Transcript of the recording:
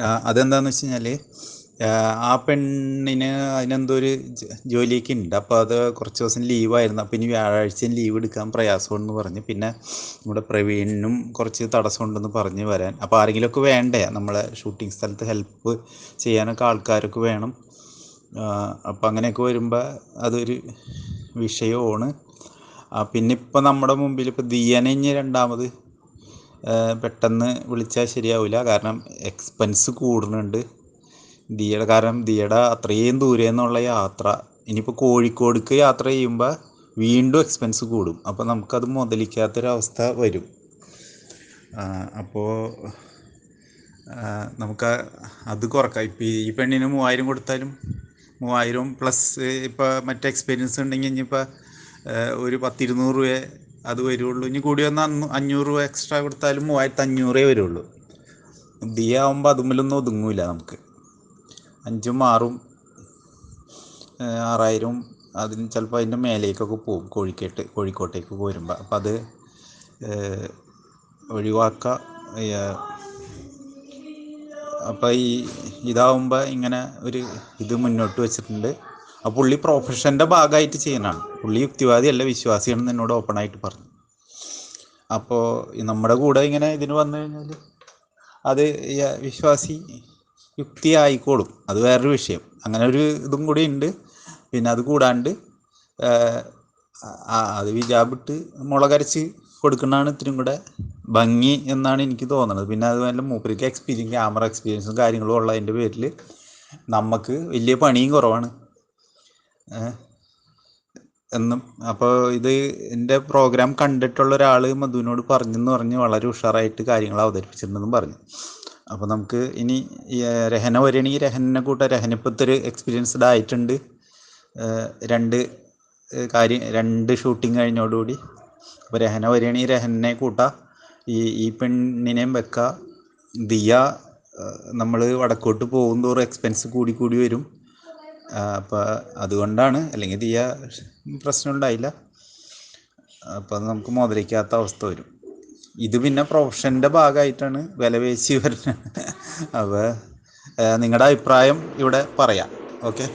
അതെന്താന്ന് വെച്ച് കഴിഞ്ഞാൽ ആ പെണ്ണിന് അതിനെന്തോ ഒരു ജോലിയൊക്കെ ഉണ്ട് അപ്പോൾ അത് കുറച്ച് ദിവസം ലീവായിരുന്നു. അപ്പോൾ ഇനി വ്യാഴാഴ്ചയും ലീവ് എടുക്കാൻ പ്രയാസമുണ്ടെന്ന് പറഞ്ഞ് പിന്നെ നമ്മുടെ പ്രവീണിനും കുറച്ച് തടസ്സമുണ്ടെന്ന് പറഞ്ഞ് വരാൻ. അപ്പോൾ ആരെങ്കിലുമൊക്കെ വേണ്ടേ? നമ്മളെ ഷൂട്ടിംഗ് സ്ഥലത്ത് ഹെൽപ്പ് ചെയ്യാനൊക്കെ ആൾക്കാരൊക്കെ വേണം. അപ്പോൾ അങ്ങനെയൊക്കെ വരുമ്പോൾ അതൊരു വിഷയമാണ്. പിന്നെ ഇപ്പോൾ നമ്മുടെ മുമ്പിൽ ഇപ്പോൾ ദിയനെ ഇനി രണ്ടാമത് പെട്ടെന്ന് വിളിച്ചാൽ ശരിയാവില്ല കാരണം എക്സ്പെൻസ് കൂടുന്നുണ്ട്. ദിയുടെ കാരണം ദിയുടെ അത്രയും ദൂരെ നിന്നുള്ള യാത്ര. ഇനിയിപ്പോൾ കോഴിക്കോടേക്ക് യാത്ര ചെയ്യുമ്പോൾ വീണ്ടും എക്സ്പെൻസ് കൂടും. അപ്പോൾ നമുക്കത് മുതലിക്കാത്തൊരവസ്ഥ വരും. അപ്പോൾ നമുക്ക് അത് കുറക്കാം. ഇപ്പം ഈ പെണ്ണിന് മൂവായിരം കൊടുത്താലും മൂവായിരം പ്ലസ് ഇപ്പോൾ മറ്റേ എക്സ്പീരിയൻസ് ഉണ്ടെങ്കിൽ ഇനിയിപ്പോൾ ഒരു പത്തിരുന്നൂറ് രൂപയെ അത് വരുള്ളൂ. ഇനി കൂടി അന്ന് അഞ്ഞൂറ് രൂപ എക്സ്ട്രാ കൊടുത്താലും മൂവായിരത്തി അഞ്ഞൂറേ വരുള്ളൂ. ദിയ ആവുമ്പോൾ അതുമ്മലൊന്നും ഒതുങ്ങൂല നമുക്ക്. അഞ്ചും ആറും ആറായിരവും അതിന് ചിലപ്പോൾ അതിന്റെ മേലേക്കൊക്കെ പോകും കോഴിക്കേട്ട് കോഴിക്കോട്ടേക്ക് പോരുമ്പോൾ അപ്പം അത് ഒഴിവാക്ക. അപ്പോൾ ഈ ഇതാവുമ്പോൾ ഇങ്ങനെ ഒരു ഇത് മുന്നോട്ട് വെച്ചിട്ടുണ്ട്. ആ പുള്ളി പ്രൊഫഷന്റെ ഭാഗമായിട്ട് ചെയ്യുന്നതാണ്. പുള്ളി യുക്തിവാദിയല്ല വിശ്വാസിയാണെന്ന് എന്നോട് ഓപ്പണായിട്ട് പറഞ്ഞു. അപ്പോൾ നമ്മുടെ കൂടെ ഇങ്ങനെ ഇതിന് വന്നു കഴിഞ്ഞാൽ അത് വിശ്വാസി യുക്തി ആയിക്കോളും അത് വേറൊരു വിഷയം. അങ്ങനെ ഒരു ഇതും കൂടി ഉണ്ട്. പിന്നെ അത് കൂടാണ്ട് അത് വിജാബിട്ട് മുളകരച്ച് കൊടുക്കുന്നതാണ് ഇത്തിരി കൂടെ ഭംഗി എന്നാണ് എനിക്ക് തോന്നുന്നത്. പിന്നെ അതുപോലെ മൂപ്പരിക്ക് എക്സ്പീരിയൻസ് ക്യാമറ എക്സ്പീരിയൻസും കാര്യങ്ങളും ഉള്ളതിന്റെ പേരിൽ നമുക്ക് വലിയ പണിയും കുറവാണ്. എന്നും അപ്പോൾ ഇത് എന്റെ പ്രോഗ്രാം കണ്ടിട്ടുള്ള ഒരാൾ മധുവിനോട് പറഞ്ഞെന്ന് പറഞ്ഞ് വളരെ ഉഷാറായിട്ട് കാര്യങ്ങൾ അവതരിപ്പിച്ചിട്ടുണ്ടെന്നും പറഞ്ഞു. അപ്പോൾ നമുക്ക് ഇനി രഹന വരികയാണെങ്കിൽ രഹനെ കൂട്ട രഹനിപ്പത്തൊരു എക്സ്പീരിയൻസ്ഡ് ആയിട്ടുണ്ട്. രണ്ട് കാര്യം രണ്ട് ഷൂട്ടിങ് കഴിഞ്ഞോടുകൂടി. അപ്പോൾ രഹന വരികയാണെങ്കിൽ രഹനെ കൂട്ട. ഈ ഈ പെണ്ണിനെയും വെക്ക. ദിയ നമ്മൾ വടക്കോട്ട് പോകും എക്സ്പെൻസ് കൂടി കൂടി വരും. അപ്പോൾ അതുകൊണ്ടാണ് അല്ലെങ്കിൽ തീയ പ്രശ്നം ഉണ്ടായില്ല അപ്പോൾ നമുക്ക് മുതലിക്കാത്ത അവസ്ഥ വരും. ഇത് പിന്നെ പ്രൊഫഷന്റെ ഭാഗമായിട്ടാണ് വില പേശി വരുന്നത്. അപ്പോൾ നിങ്ങളുടെ അഭിപ്രായം ഇവിടെ പറയാം. ഓക്കെ?